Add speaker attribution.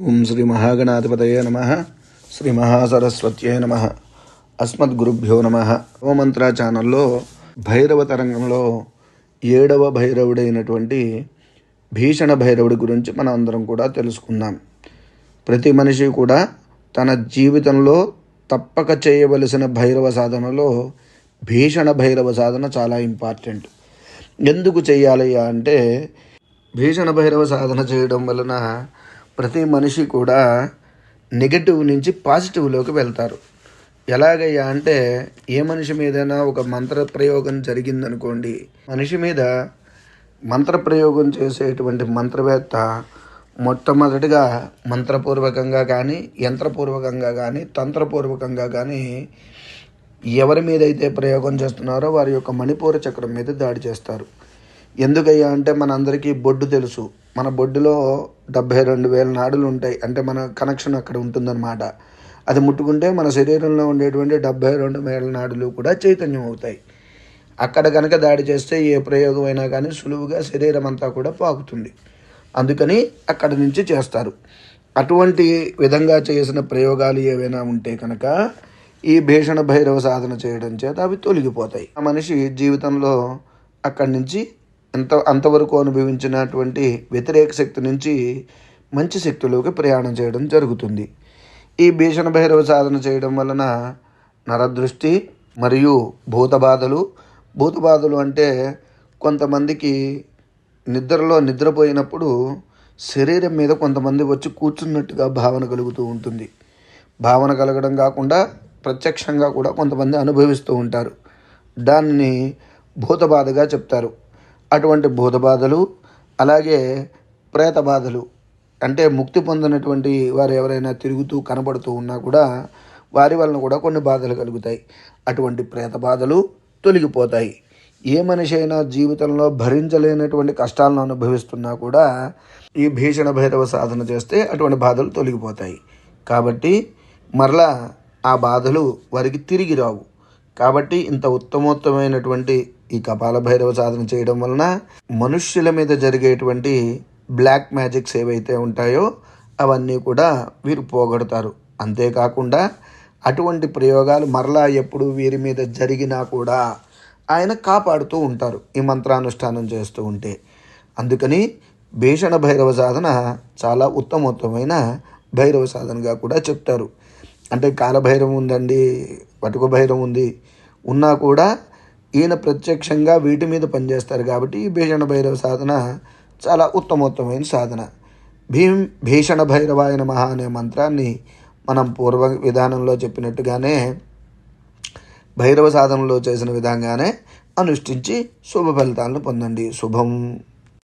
Speaker 1: ఓం శ్రీ మహాగణాధిపతయే నమ. శ్రీ మహాసరస్వత్యే నమ. అస్మద్గురుభ్యో నమ. ఓమంత్ర ఛానల్లో భైరవ తరంగంలో ఏడవ భైరవుడైనటువంటి భీషణ భైరవుడి గురించి మనం అందరం కూడా తెలుసుకుందాం. ప్రతి మనిషి కూడా తన జీవితంలో తప్పక చేయవలసిన భైరవ సాధనలో భీషణ భైరవ సాధన చాలా ఇంపార్టెంట్. ఎందుకు చేయాలయ్యా అంటే భీషణ భైరవ సాధన చేయడం వలన ప్రతి మనిషి కూడా నెగటివ్ నుంచి పాజిటివ్లోకి వెళ్తారు. ఎలాగయ్యా అంటే ఏ మనిషి మీదైనా ఒక మంత్ర ప్రయోగం జరిగిందనుకోండి మనిషి మీద మంత్ర ప్రయోగం చేసేటువంటి మంత్రవేత్త మొట్టమొదటిగా మంత్రపూర్వకంగా కానీ యంత్రపూర్వకంగా కానీ తంత్రపూర్వకంగా కానీ ఎవరి మీద అయితే ప్రయోగం చేస్తున్నారో వారి యొక్క మణిపూర చక్రం మీద దాడి చేస్తారు. ఎందుకయ్యా అంటే మనందరికీ బొడ్డు తెలుసు. మన బొడ్డులో డెబ్భై రెండు వేల నాడులు ఉంటాయి. అంటే మన కనెక్షన్ అక్కడ ఉంటుందన్నమాట. అది ముట్టుకుంటే మన శరీరంలో ఉండేటువంటి డెబ్భై రెండు వేల నాడులు కూడా చైతన్యం అవుతాయి అక్కడ కనుక దాడి చేస్తే ఏ ప్రయోగం అయినా కానీ సులువుగా శరీరం అంతా కూడా పాకుతుంది. అందుకని అక్కడి నుంచి చేస్తారు. అటువంటి విధంగా చేసిన ప్రయోగాలు ఏవైనా ఉంటే కనుక ఈ భీషణ భైరవ సాధన చేయడం చేత అవి తొలగిపోతాయి. ఆ మనిషి జీవితంలో అక్కడి నుంచి ఎంత అంతవరకు అనుభవించినటువంటి వ్యతిరేక శక్తి నుంచి మంచి శక్తిలోకి ప్రయాణం చేయడం జరుగుతుంది. ఈ భీషణ భైరవ సాధన చేయడం వలన నరదృష్టి మరియు భూతబాధలు భూతబాధలు అంటే కొంతమందికి నిద్రలో నిద్రపోయినప్పుడు శరీరం మీద కొంతమంది వచ్చి కూర్చున్నట్టుగా భావన కలుగుతూ ఉంటుంది. భావన కలగడం కాకుండా ప్రత్యక్షంగా కూడా కొంతమంది అనుభవిస్తూ ఉంటారు. దాన్ని భూతబాధగా చెప్తారు. అటువంటి భూతబాధలు అలాగే ప్రేత బాధలు అంటే ముక్తి పొందినటువంటి వారు ఎవరైనా తిరుగుతూ కనబడుతూ ఉన్నా కూడా వారి వలన కూడా కొన్ని బాధలు కలుగుతాయి. అటువంటి ప్రేత బాధలు తొలగిపోతాయి. ఏ మనిషి అయినా జీవితంలో భరించలేనటువంటి కష్టాలను అనుభవిస్తున్నా కూడా ఈ భీషణ భైరవ సాధన చేస్తే అటువంటి బాధలు తొలగిపోతాయి. కాబట్టి మరలా ఆ బాధలు వారికి తిరిగి రావు. కాబట్టి ఇంత ఉత్తమోత్తమైనటువంటి ఈ కపాల భైరవ సాధన చేయడం వలన మనుష్యుల మీద జరిగేటువంటి బ్లాక్ మ్యాజిక్స్ ఏవైతే ఉంటాయో అవన్నీ కూడా వీరు పోగొడతారు. అంతేకాకుండా అటువంటి ప్రయోగాలు మరలా ఎప్పుడు వీరి మీద జరిగినా కూడా ఆయన కాపాడుతూ ఉంటారు ఈ మంత్రానుష్ఠానం చేస్తూ ఉంటే. అందుకని భీషణ భైరవ సాధన చాలా ఉత్తమోత్తమైన భైరవ సాధనగా కూడా చెప్తారు. అంటే కాలభైరవం ఉందండి వటుక భైరవం ఉంది. ఉన్నా కూడా ఈయన ప్రత్యక్షంగా వీటి మీద పనిచేస్తారు కాబట్టి ఈ భీషణ భైరవ సాధన చాలా ఉత్తమోత్తమైన సాధన. భీం భీషణ భైరవాయన మహా అనే మంత్రాన్ని మనం పూర్వ విధానంలో చెప్పినట్టుగానే భైరవ సాధనలో చేసిన విధంగానే అనుష్ఠించి శుభ ఫలితాలను పొందండి. శుభం.